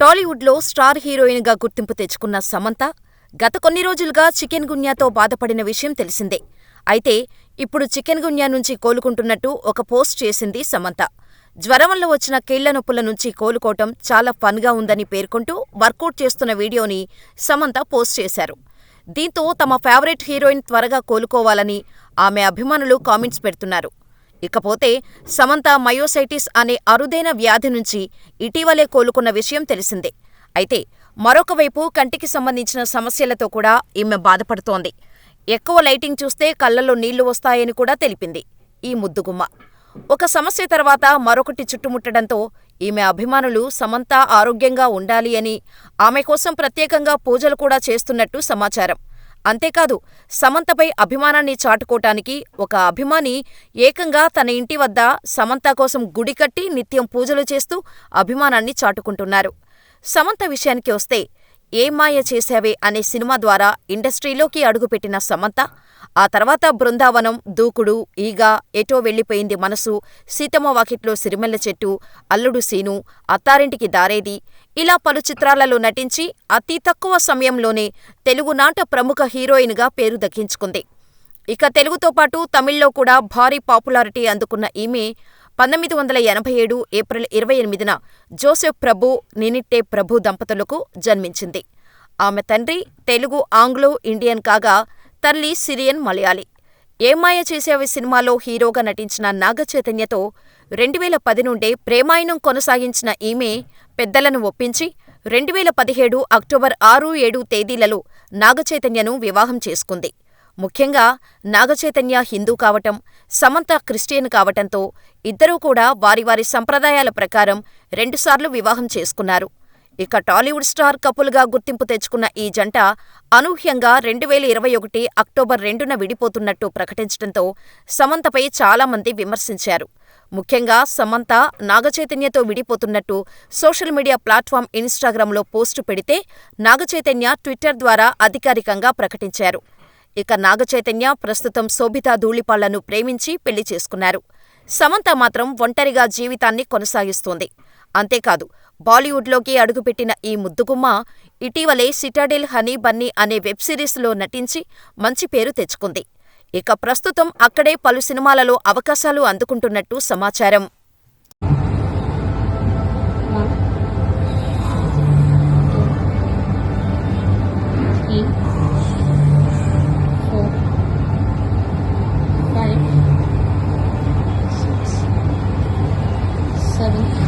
టాలీవుడ్లో స్టార్ హీరోయిన్గా గుర్తింపు తెచ్చుకున్న సమంత గత కొన్ని రోజులుగా చికెన్ గున్యాతో బాధపడిన విషయం తెలిసిందే. అయితే ఇప్పుడు చికెన్ గున్యా నుంచి కోలుకుంటున్నట్టు ఒక పోస్ట్ చేసింది సమంత. జ్వరం వల్ల వచ్చిన కీళ్ళ నొప్పుల నుంచి కోలుకోవటం చాలా ఫన్గా ఉందని పేర్కొంటూ వర్కౌట్ చేస్తున్న వీడియోని సమంత పోస్ట్ చేశారు. దీంతో తమ ఫేవరెట్ హీరోయిన్ త్వరగా కోలుకోవాలని ఆమె అభిమానులు కామెంట్స్ పెడుతున్నారు. ఇకపోతే సమంత మయోసైటిస్ అనే అరుదైన వ్యాధి నుంచి ఇటీవలే కోలుకున్న విషయం తెలిసిందే. అయితే మరొకవైపు కంటికి సంబంధించిన సమస్యలతో కూడా ఈమె బాధపడుతోంది. ఎక్కువ లైటింగ్ చూస్తే కళ్ళలో నీళ్ళు వస్తాయని కూడా తెలిపింది ఈ ముద్దుగుమ్మ. ఒక సమస్య తర్వాత మరొకటి చుట్టుముట్టడంతో ఈమె అభిమానులు సమంత ఆరోగ్యంగా ఉండాలి అని, ఆమె కోసం ప్రత్యేకంగా పూజలు కూడా చేస్తున్నట్టు సమాచారం. అంతేకాదు సమంతపై అభిమానాన్ని చాటుకోటానికి ఒక అభిమాని ఏకంగా తన ఇంటి వద్ద సమంత కోసం గుడి కట్టి నిత్యం పూజలు చేస్తూ అభిమానాన్ని చాటుకుంటున్నారు. సమంత విషయానికి వస్తే ఏం మాయ చేశావే అనే సినిమా ద్వారా ఇండస్ట్రీలోకి అడుగుపెట్టిన సమంత ఆ తర్వాత బృందావనం, దూకుడు, ఈగ, ఎటో వెళ్ళిపోయింది మనసు, సీతమ్మ వాకిట్లో సిరిమల్లె చెట్టు, అల్లుడు సీను, అత్తారింటికి దారేది ఇలా పలు చిత్రాలలో నటించి అతి తక్కువ సమయంలోనే తెలుగునాట ప్రముఖ హీరోయిన్గా పేరు దక్కించుకుంది. ఇక తెలుగుతో పాటు తమిళ్ళో కూడా భారీ పాపులారిటీ అందుకున్న ఈమె పంతొమ్మిది వందల ఎనభై ఏడు ఏప్రిల్ ఇరవై ఎనిమిదిన జోసెఫ్ ప్రభు, నినిట్టే ప్రభు దంపతులకు జన్మించింది. ఆమె తండ్రి తెలుగు ఆంగ్లో ఇండియన్ కాగా తల్లి సిరియన్ మలయాళీ. ఏమాయ చేసేవి సినిమాలో హీరోగా నటించిన నాగచైతన్యతో రెండువేల పది నుండే ప్రేమాయణం కొనసాగించిన ఈమె పెద్దలను ఒప్పించి రెండువేల పదిహేడు అక్టోబర్ ఆరు, ఏడు తేదీలలో నాగచైతన్యను వివాహం చేసుకుంది. ముఖ్యంగా నాగచైతన్య హిందూ కావటం, సమంత క్రిస్టియన్ కావటంతో ఇద్దరూ కూడా వారి వారి సంప్రదాయాల ప్రకారం రెండుసార్లు వివాహం చేసుకున్నారు. ఇక టాలీవుడ్ స్టార్ కపుల్గా గుర్తింపు తెచ్చుకున్న ఈ జంట అనూహ్యంగా రెండువేల ఇరవై ఒకటి అక్టోబర్ రెండున విడిపోతున్నట్టు ప్రకటించటంతో సమంతపై చాలామంది విమర్శించారు. ముఖ్యంగా సమంత నాగచైతన్యతో విడిపోతున్నట్టు సోషల్ మీడియా ప్లాట్ఫామ్ ఇన్స్టాగ్రామ్లో పోస్టు పెడితే నాగచైతన్య ట్విట్టర్ ద్వారా అధికారికంగా ప్రకటించారు. ఇక నాగచైతన్య ప్రస్తుతం శోభితా ధూళిపాళ్ళను ప్రేమించి పెళ్ళి చేసుకున్నారు. సమంత మాత్రం ఒంటరిగా జీవితాన్ని కొనసాగిస్తోంది. అంతేకాదు బాలీవుడ్లోకి అడుగుపెట్టిన ఈ ముద్దుగుమ్మ ఇటీవలే సిటాడెల్ హనీ బన్నీ అనే వెబ్ సిరీస్లో నటించి మంచి పేరు తెచ్చుకుంది. ఇక ప్రస్తుతం అక్కడే పలు సినిమాలలో అవకాశాలు అందుకుంటున్నట్టు సమాచారం. 7